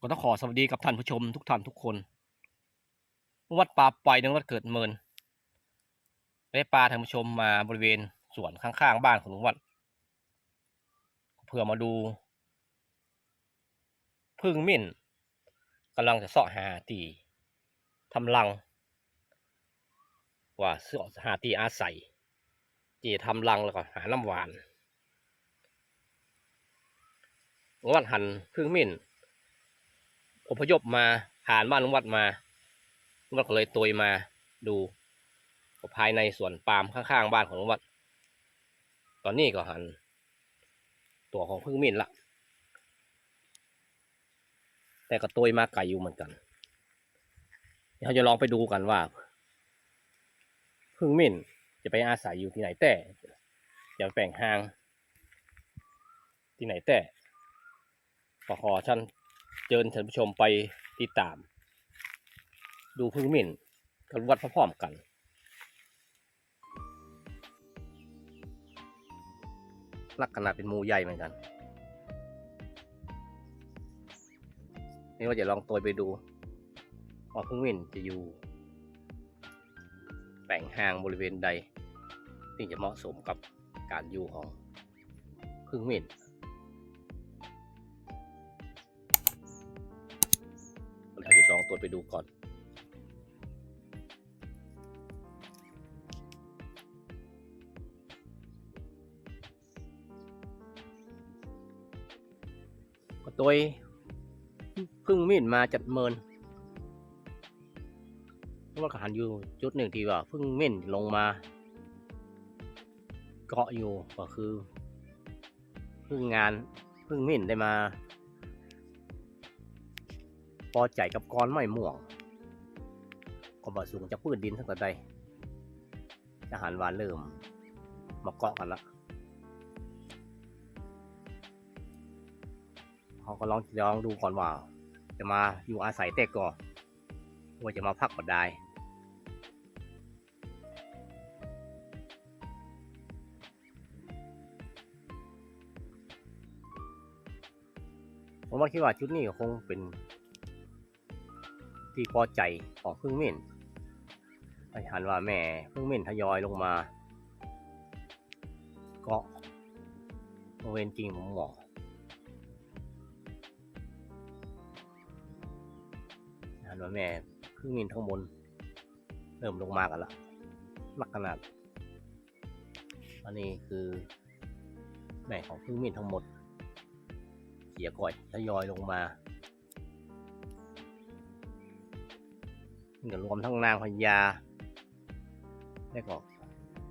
ก็ต้องขอสวัสดีกับท่านผู้ชมทุกท่านทุกคน วัดป่าไปในวัดเกิดเมินได้ปลาท่านผู้ชมมาบริเวณสวนข้างๆบ้านของลุงวัดเพื่อมาดูพึ่งมิ่นกำลังจะเสาะหาตีทำรัง ว่าเสาะหาตีอาศัยจีทำรังแล้วก็หาน้ำหวานลุงวัดหันพึ่งมิ่น อพยพมาผ่านบ้านลุงวัดมาลุงวัดก็เลยตวยมาดูภายในสวนปาล์มข้างๆบ้านของลุงวัด ตอนนี้ก็หัน ตัวของพึ่งมิ่นละแต่ก็ตวยมาไกลอยู่เหมือนกันเดี๋ยวเราจะลองไปดูกันว่า พึ่งมิ่นจะไปอาศัยอยู่ที่ไหนแต่จะแปลงห้าง ที่ไหนแต่ก็ขอท่าน เชิญท่านผู้ชมไปติดตาม ดูพึ่งมิ่นกับวัดพร้อมกันลักษณะเป็นมูใหญ่เหมือนกันนี่ว่าจะลองตัวไปดูว่าพึ่งมิ่นจะอยู่แปลงห่างบริเวณใดที่จะเหมาะสมกับการอยู่ของพึ่งมิ่น เราจไปดูก่อน ก็ตัวพึ่งมีดมาจัดเมินว่าหันอยู่จุดหนึ่งที่ว่าพึ่งมิ่นลงมา เกาะอยู่ก็คือ พึ่งงานพึ่งมิ่นได้มา อใจกับก้อนไม้ม่วงก็บ่สูงจากพื้นดินทั้งแต่ใดทหารวานเริ่ม มาเกาะกันละเขาก็ลองลองดูก่อนว่า จะมาอยู่อาศัยแต่ก่อนว่าจะมาพักก็ได้ผมว่าคิดว่าชุดนี้ก็คงเป็น ที่พอใจของพึ่งเม่นไปหันว่าแม่พึ่งเม่นทยอยลงมา เกาะบริเวณจริงผมหมอหันว่าแม่พึ่งเม่นข้งบน เริ่มลงมากันละลักษณะอันนี้คือแม่ของพึ่งเม่นทั้งหมดเขี่ยก่อยทยอยลงมา ก็รวมทั้งนางพญาแล้วก็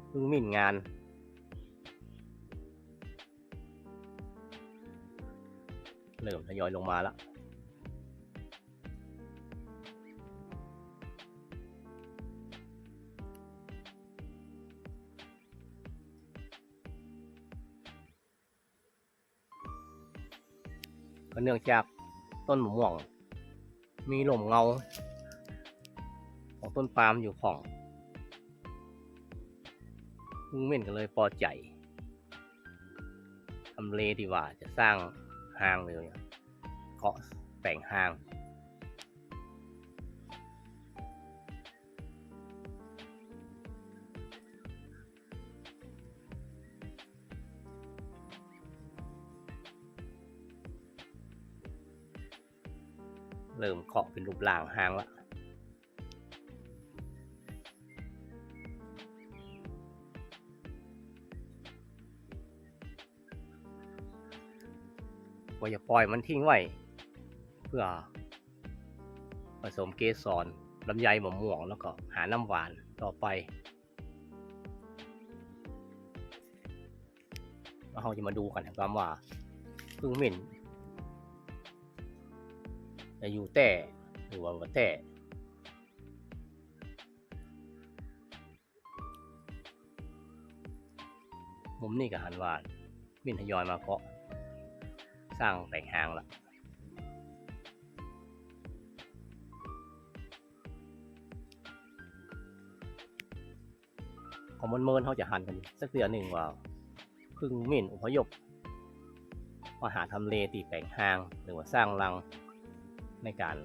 เพิ่งมิ่นงาน เริ่มทยอยลงมาแล้วก็เนื่องจากต้นมะม่วง มีลมเงา ต้นปาล์มอยู่ของลุงเม่นก็เลยพอใจทำเลที่ว่าจะสร้างห้างเลยเกาะแต่งห้าง เริ่มเคาะเป็นรูปร่างห้างแล้ว ว่าจะปล่อยมันทิ้งไว้ เพื่อ ผสมเกสรลำไยหมะม่วงแล้วก็หาน้ำหวานต่อไปเราจะมาดูกันนะครับว่าพึ่งเหม็นจะอยู่แต่หรือว่าแต่มุมนี้ก็หันว่ามินทยอยมาเกาะ สร้างแต่งหางละของมันเมินเขาจะหันกันสักเดือนหนึ่งว่าพึ่งมิ่นอพยพมาหาทำเลตีแปลงหางหรือว่าสร้างรังในการ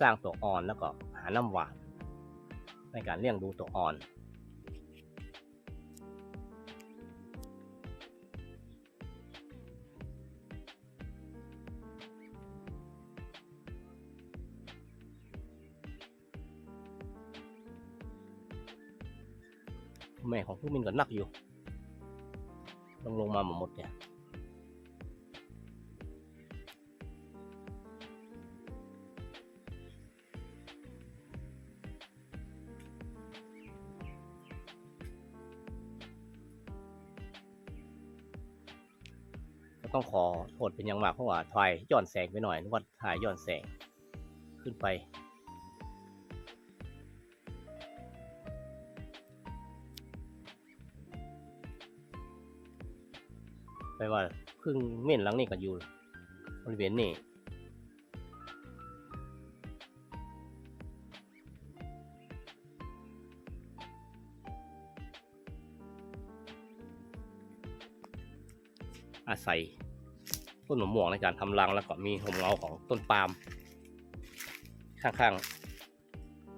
สร้างตัวอ่อนแล้วก็หาน้ำหวานในการเลี้ยงดูตัวอ่อน แม่ของผู้มินก็นักอยู่ลงลงมาหมดเนี่ยต้องขอโทษเป็นอย่างมากเพราะว่าถ่ายย้อนแสงไปหน่อยนึกว่าถ่ายย้อนแสงขึ้นไป ไปว่าพึ่งเม่นหลังนี่ก็อยู่บริเวณนี้อาศัยต้นมะม่วงในการทำรังแล้วก็มีหมเงาของต้นปาล์มข้าง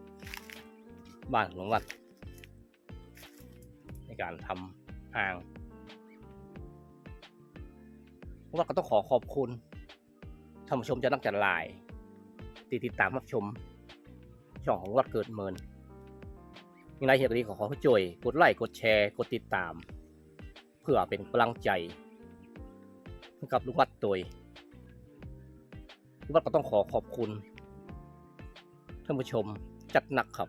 ๆ บ้านหลวงวัด ในการทำอ่าง วกเราก็ต้องขอขอบคุณท่านผู้ชมจะนักจัดลายที่ติดตามรับชม ช่องของวัดเกิดเมินมีรายเหตุนี้ขอขอให้ช่วยกดไลค์กดแชร์กดติดตาม เพื่อเป็นกำลังใจให้กับลูกวัดตัวลูกวัดก็ต้องขอขอบคุณท่านผู้ชมจัดหนักครับ